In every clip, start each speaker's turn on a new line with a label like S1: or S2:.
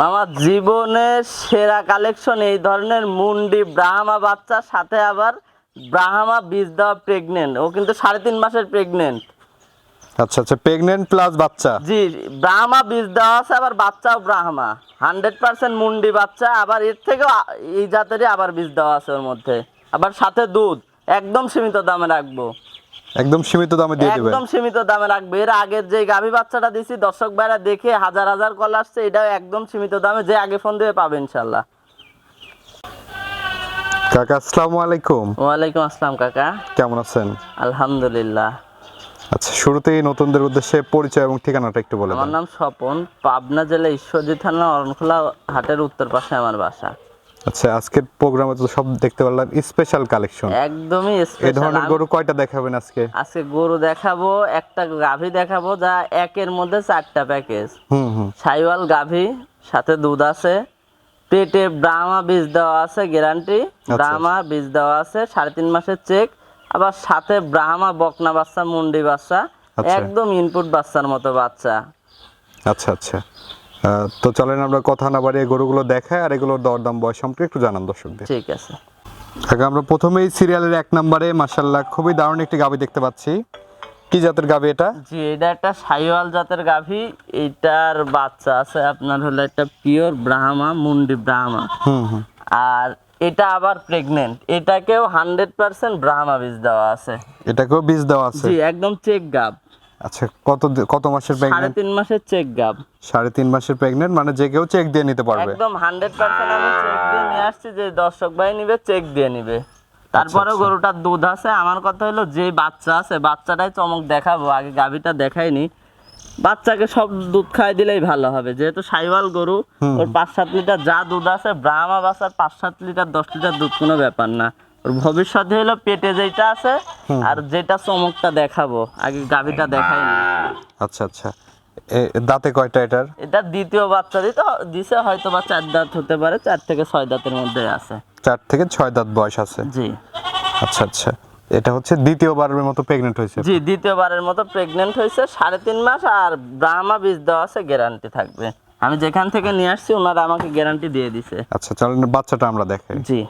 S1: মামা জীবনের সেরা কালেকশন এই ধরনের মুন্ডি ব্রাহ্মা বাচ্চার সাথে আবার ব্রাহ্মা বীজ দেওয়া প্রেগনেন্ট ও কিন্তু সাড়ে তিন মাসের প্রেগনেন্ট
S2: আচ্ছা আচ্ছা প্রেগনেন্ট প্লাস বাচ্চা।
S1: জি ব্রাহ্মা বীজ দেওয়া আছে আবার বাচ্চাও ব্রাহ্মা। হান্ড্রেড পার্সেন্ট মুন্ডি বাচ্চা আবার এর থেকেও এই জাতেরই আবার বীজ দেওয়া আছে ওর মধ্যে। আবার সাথে দুধ একদম সীমিত দামে রাখব।
S2: একদম সীমিত দামে দিয়ে দিবেন।
S1: একদম সীমিত দামে রাখবে। এর আগের যে গাভী বাচ্চাটা দিছি দর্শক ভাইরা দেখে হাজার হাজার কল আসছে এটাও একদম সীমিত দামে যে আগে ফোন দিয়ে পাবে ইনশাল্লাহ
S2: কাকা আসসালামু আলাইকুম।
S1: ওয়ালাইকুম আসসালাম কাকা।
S2: কেমন আছেন?
S1: আলহামদুলিল্লাহ।
S2: আচ্ছা শুরুতেই নতুনদের উদ্দেশ্যে পরিচয় এবং ঠিকানাটা একটু বলে
S1: আমার নাম স্বপন পাবনা জেলা ঈশ্বরদী থানা অরণখোলা হাটের উত্তর পাশে আমার বাসা।
S2: আচ্ছা আজকের প্রোগ্রামে তো সব দেখতে পারলাম স্পেশাল কালেকশন
S1: একদমই
S2: এই ধরনের গরু কয়টা দেখাবেন আজকে?
S1: আজকে গরু দেখাবো একটা গাভী দেখাবো যা একের মধ্যে চারটা প্যাকেজ
S2: হুম হুম।
S1: সাইওয়াল গাভী সাথে দুধ আছে। পেটে ব্রাহ্মা বীজ দেওয়া আছে গ্যারান্টি ব্রাহ্মা বীজ দেওয়া আছে সাড়ে তিন মাসের চেক আবার সাথে ব্রাহ্মা বকনা বাচ্চা মুন্ডি বাচ্চা।
S2: আচ্ছা।
S1: একদম ইনপুট বাচ্চার মতো বাচ্চা।
S2: আচ্ছা আচ্ছা। তো চলেন আমরা কথা না বাড়িয়ে গরুগুলো দেখাই আর এগুলোর দরদাম বয়স সম্পর্কে একটু জানান দর্শকদের।
S1: ঠিক আছে।
S2: কাকা আমরা প্রথমেই সিরিয়ালের এক নম্বরে মাসাল্লাহ খুবই দারুণ একটি গাবি দেখতে পাচ্ছি। কি জাতের গাভী এটা?
S1: জি এটা একটা সাইওয়াল জাতের গাভী। এইটার বাচ্চা আছে আপনার হলো একটা পিওর ব্রাহ্মা মুন্ডি ব্রাহ্মা।
S2: হুম হুম।
S1: আর এটা আবার প্রেগনেন্ট এটাকেও হান্ড্রেড পার্সেন্ট ব্রাহ্মা বীজ দেওয়া আছে।
S2: এটাকেও বীজ দেওয়া আছে?
S1: জি একদম চেক গাব।
S2: আচ্ছা কত কত মাসের
S1: সাড়ে
S2: প্রেগনেন্ট
S1: তিন মাসের চেক গাব
S2: সাড়ে তিন মাসের প্রেগনেন্ট মানে যে কেউ চেক দিয়ে নিতে পারবে।
S1: একদম হান্ড্রেড পার্সেন্ট আমি চেক দিয়ে নিয়ে আসছি যে দর্শক ভাই নিবে চেক দিয়ে নিবে। তারপরে
S2: আচ্ছা।
S1: গরুটার দুধ আছে। আমার কথা হলো যে বাচ্চা আছে বাচ্চাটাই চমক দেখাবো। আগে গাভীটা দেখাইনি। বাচ্চাকে সব দুধ খাই দিলেই ভালো হবে। যেহেতু সাইওয়াল গরু ওর পাঁচ সাত লিটার যা দুধ আছে ব্রাহ্মা বাচ্চার পাঁচ সাত লিটার দশ লিটার দুধ কোনো ব্যাপার না। ওর ভবিষ্যতে হলো পেটে যেটা আছে আর যেটা চমকটা দেখাবো আগে গাভীটা দেখাইনি
S2: আচ্ছা আচ্ছা। এ- দাঁতে কয়টা এটার?
S1: এটা দ্বিতীয় বাচ্চা দিতে দিছে হয়তো বা চার দাঁত হতে পারে চার থেকে ছয় দাঁতের মধ্যে আছে।
S2: চার থেকে ছয় দাঁত বয়স আছে?
S1: জি।
S2: আচ্ছা আচ্ছা। এটা হচ্ছে দ্বিতীয়বারের মতো প্রেগনেন্ট হয়েছে?
S1: জি দ্বিতীয়বারের মতো প্রেগনেন্ট হয়েছে সাড়ে তিন মাস আর ব্রাহ্মা বীজ দেওয়া আছে গ্যারান্টি থাকবে। আমি যেখান থেকে নিয়ে আসছি ওনারা আমাকে গ্যারান্টি দিয়ে দিছে।
S2: আচ্ছা চলেন বাচ্চাটা আমরা দেখাই।
S1: জি।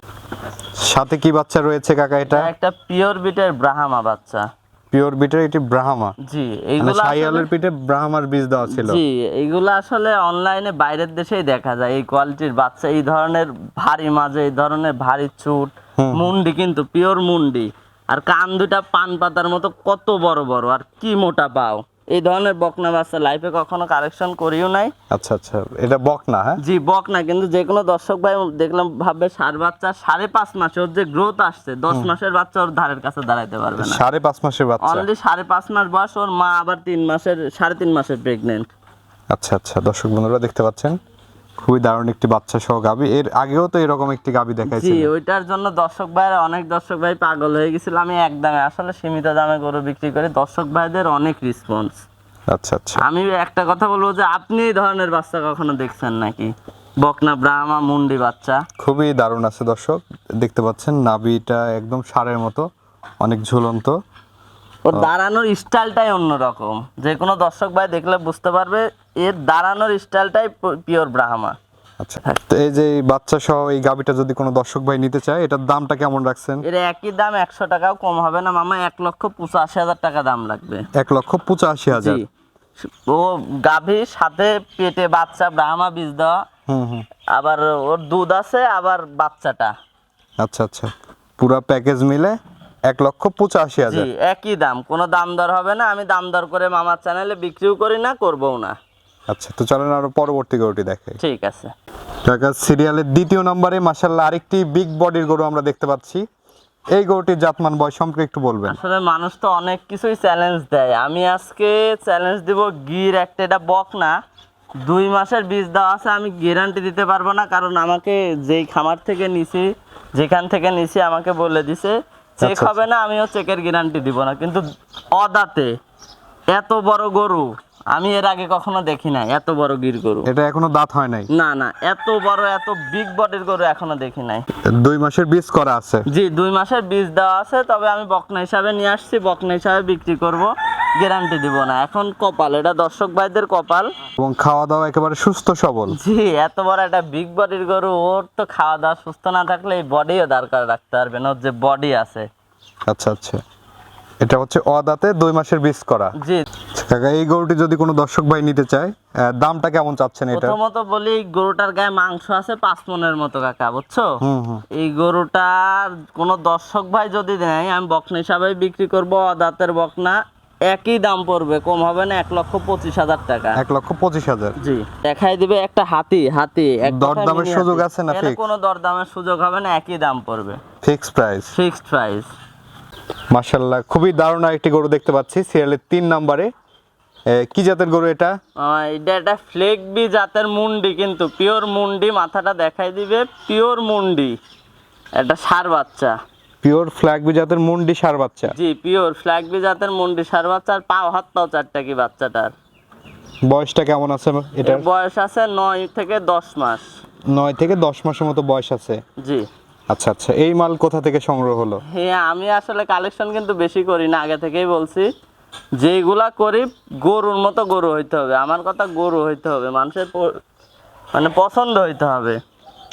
S2: সাথে কি বাচ্চা রয়েছে কাকা এটা?
S1: একটা পিওর বিটের ব্রাহ্মা বাচ্চা।
S2: পিওর বিটের এটি ব্রাহ্মা?
S1: জি
S2: মানে
S1: এইগুলো আসলে-
S2: সাইয়ালের পিঠে ব্রাহ্মার বীজ দেওয়া ছিল।
S1: জি এইগুলো আসলে অনলাইনে বাইরের দেশেই দেখা যায়। এই কোয়ালিটির বাচ্চা এই ধরনের ভারী মাঝে এই ধরনের ভারী চুট মুন্ডি কিন্তু পিওর মুন্ডি। আর কান দুটা পান পাতার মতো কত বড় বড় আর কি মোটা পাও। এই ধরনের বকনা বাচ্চা লাইফে কখনো কালেকশন করিও নাই।
S2: আচ্ছা আচ্ছা। এটা বকনা হ্যাঁ?
S1: জি বকনা। কিন্তু যে কোনো দর্শক ভাই দেখলাম ভাববে সার বাচ্চা সাড়ে পাঁচ মাসে ওর যে গ্রোথ আসছে দশ মাসের বাচ্চা ওর ধারের কাছে দাঁড়াইতে পারবে না।
S2: সাড়ে পাঁচ মাসের বাচ্চা?
S1: অনলি সাড়ে পাঁচ মাস বয়স ওর মা আবার তিন মাসের সাড়ে তিন মাসের প্রেগনেন্ট
S2: আচ্ছা আচ্ছা। দর্শক বন্ধুরা দেখতে পাচ্ছেন? খুবই দারুণ একটি বাচ্চা সহ গাবি। এর আগেও তো এরকম একটি গাবি
S1: দেখাইছি
S2: জি
S1: ওইটার জন্য দর্শক ভাইয়ের অনেক দর্শক ভাই পাগল হয়ে গেছিল। আমি একদমে আসলে সীমিত দামে গরু বিক্রি করি। দর্শক ভাইদের অনেক রেসপন্স
S2: আচ্ছা আচ্ছা।
S1: আমি একটা কথা বলব যে আপনি এই ধরনের বাচ্চা কখনো দেখছেন নাকি? বকনা ব্রাহ্মা মুন্ডি বাচ্চা।
S2: খুবই দারুণ আছে দর্শক। দেখতে পাচ্ছেন নাবিটা একদম সারের মতো অনেক ঝুলন্ত।
S1: ওর দাঁড়ানোর স্টাইলটাই অন্যরকম। যে কোনো দর্শক ভাই দেখলে বুঝতে পারবে এর দাঁড়ানোর স্টাইলটাই পিওর ব্রাহ্মা
S2: আচ্ছা তো এই যে বাচ্চা সহ এই গাবিটা যদি কোনো দর্শক ভাই নিতে চায় এটার দামটা কেমন রাখছেন?
S1: এর একই দাম একশো টাকাও কম হবে না মামা এক লক্ষ পঁচাশি হাজার টাকা দাম লাগবে।
S2: এক লক্ষ পঁচাশি হাজার?
S1: ও গাভীর সাথে পেটে বাচ্চা ব্রাহ্মা বীজ দেওয়া।
S2: হুম হুম।
S1: আবার ওর দুধ আছে আবার বাচ্চাটা।
S2: আচ্ছা আচ্ছা। পুরো প্যাকেজ মিলে এক লক্ষ পঁচাশি হাজার।
S1: একই দাম। কোনো দাম দর হবে না আমি দাম দর করে মামার চ্যানেলে বিক্রিও করি না করবও না।
S2: আচ্ছা তো চলেন আরও পরবর্তী গরুটি দেখে
S1: ঠিক আছে।
S2: সিরিয়ালের দ্বিতীয় নম্বরে মাসাল্লাহ আরেকটি বিগ বডির গরু আমরা দেখতে পাচ্ছি। এই গরুটির জাতমান বয়স সম্পর্কে একটু বলবেন।
S1: আসলে মানুষ তো অনেক কিছুই চ্যালেঞ্জ দেয়। আমি আজকে চ্যালেঞ্জ দিব গির একটা এটা বক না। দুই মাসের বীজ দেওয়া আছে আমি গ্যারান্টি দিতে পারব না কারণ আমাকে যেই খামার থেকে নিছি যেখান থেকে নিছি আমাকে বলে দিছে চেক
S2: আচ্ছা,
S1: হবে না আমিও চেকের গ্যারান্টি দিব না। কিন্তু অদাতে এত বড় গরু আমি এর আগে কখনো দেখি না এত বড় গির গরু।
S2: এটা এখনও দাঁত হয় নাই?
S1: না না এত বড় এত বিগ বডির গরু এখনও দেখি নাই।
S2: দুই মাসের বীজ করা আছে।
S1: জি দুই মাসের বীজ দেওয়া আছে তবে আমি বকনা হিসাবে নিয়ে আসছি বকনা হিসাবে বিক্রি করব। গ্যারান্টি দিব না। এখন কপাল এটা দর্শক ভাইদের কপাল।
S2: এবং খাওয়া দাওয়া একেবারে সুস্থ সবল।
S1: জি এত বড় একটা বিগ বডির গরু ওর তো খাওয়া দাওয়া সুস্থ না থাকলে এই বডিও দরকার রাখতে পারবেন ওর যে বডি আছে।
S2: আচ্ছা আচ্ছা। এটা হচ্ছে অদাতে দুই মাসের বীজ করা।
S1: জি।
S2: আচ্ছা, কাকা এই গরুটি যদি কোনো দর্শক ভাই নিতে চায় দামটা কেমন চাচ্ছেন এটা
S1: প্রথমত বলি এই গরুটার গায়ে মাংস আছে পাঁচ মনের মতো কাকা বুঝছ?
S2: হুম হুম।
S1: এই গরুটার কোনো দর্শক ভাই যদি নেয় আমি বকনা হিসাবে বিক্রি করব দাঁতের বকনা। একই দাম পড়বে কম হবে না এক লক্ষ পঁচিশ হাজার টাকা।
S2: এক লক্ষ পঁচিশ হাজার।
S1: জি দেখাই দিবে একটা হাতি হাতি
S2: দরদামের সুযোগ আছে না?
S1: কোনো দরদামের সুযোগ হবে না একই দাম পড়বে।
S2: ফিক্সড প্রাইস
S1: ফিক্সড প্রাইস
S2: মাশাল্লাহ খুবই দারুণ একটি গরু দেখতে পাচ্ছি সিরিয়ালের তিন নম্বরে। কি জাতের গরু এটা?
S1: এটা একটা ফ্লেক বি জাতের মুন্ডি কিন্তু পিওর মুন্ডি মাথাটা দেখাই দিবে পিওর মুন্ডি। একটা সার বাচ্চা।
S2: পিওর ফ্ল্যাগ জাতের মুন্ডি সার বাচ্চা।
S1: জি পিওর ফ্ল্যাগ বি জাতের মুন্ডি সার বাচ্চা আর পাও হাত পাও চারটা কি বাচ্চাটার?
S2: বয়সটা কেমন আছে
S1: এটা বয়স আছে নয় থেকে দশ মাস।
S2: নয় থেকে দশ মাসের মতো বয়স আছে।
S1: জি।
S2: আচ্ছা আচ্ছা এই মাল কোথা থেকে সংগ্রহ হলো?
S1: হ্যাঁ আমি আসলে কালেকশন কিন্তু বেশি করি না আগে থেকেই বলছি। যেগুলা করি গরুর মতো গরু হইতে হবে। আমার কথা গরু হইতে হবে মানুষের মানে পছন্দ হইতে হবে।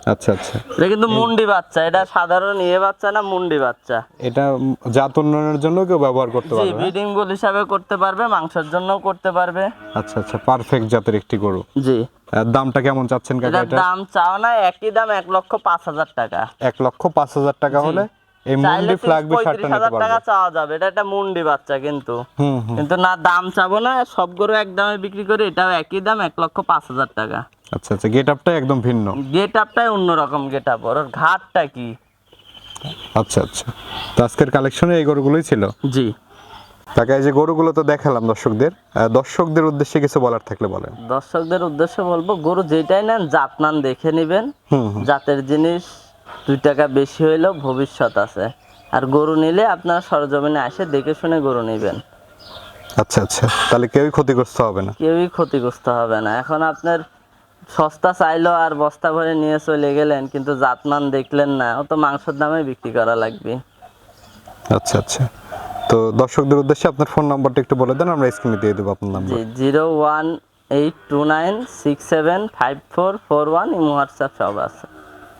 S2: আচ্ছা আচ্ছা।
S1: এটা কিন্তু মুন্ডি বাচ্চা এটা সাধারণ ইয়ে বাচ্চা না মুন্ডি বাচ্চা।
S2: এটা জাত উন্নয়নের জন্য কেউ ব্যবহার করতে পারবে হ্যাঁ?
S1: ব্রিডিং বুল হিসাবে করতে পারবে মাংসের জন্যও করতে পারবে।
S2: আচ্ছা আচ্ছা পারফেক্ট জাতের একটি গরু।
S1: জি।
S2: আর দামটা কেমন চাচ্ছেন কাকা এটা?
S1: দাম চাও না একই দাম এক লক্ষ পাঁচ হাজার টাকা।
S2: এক লক্ষ পাঁচ হাজার টাকা হলে এই মুন্ডি শার্টটা নিতে
S1: হাজার টাকা চাওয়া যাবে। এটা একটা মুন্ডি বাচ্চা কিন্তু। কিন্তু না দাম চাবো না সব গরু এক দামে বিক্রি করি এটাও একই দাম এক লক্ষ পাঁচ হাজার টাকা।
S2: আচ্ছা আচ্ছা গেট আপটা একদম ভিন্ন।
S1: গেট আপটাই অন্যরকম গেট আপ ওর ঘাটটা কি?
S2: আচ্ছা আচ্ছা। তো আজকের কালেকশনে এই গরুগুলোই ছিল?
S1: জি।
S2: কাকা এই যে গরুগুলো তো দেখালাম দর্শকদের দর্শকদের উদ্দেশ্যে কিছু বলার থাকলে বলেন।
S1: দর্শকদের উদ্দেশ্যে বলব গরু যেটাই নেন জাত মান দেখে নেবেন। জাতের জিনিস দুই টাকা বেশি হইলেও ভবিষ্যৎ আছে। আর গরু নিলে আপনারা সরজমিনে আসে দেখে শুনে গরু নেবেন।
S2: আচ্ছা আচ্ছা। তাহলে কেউই ক্ষতিগ্রস্ত হবে না?
S1: কেউই ক্ষতিগ্রস্ত হবে না। এখন আপনার সস্তা চাইলো আর বস্তা ভরে নিয়ে চলে গেলেন কিন্তু জাতমান দেখলেন না ও তো মাংসের দামে বিক্রি করা লাগবে।
S2: আচ্ছা আচ্ছা। তো দর্শকদের উদ্দেশ্যে আপনার ফোন নাম্বারটা একটু বলে দেন আমরা স্ক্রিনে দিয়ে দেবো আপনার number.
S1: Zero one eight two nine six seven five four four one WhatsApp সব আছে।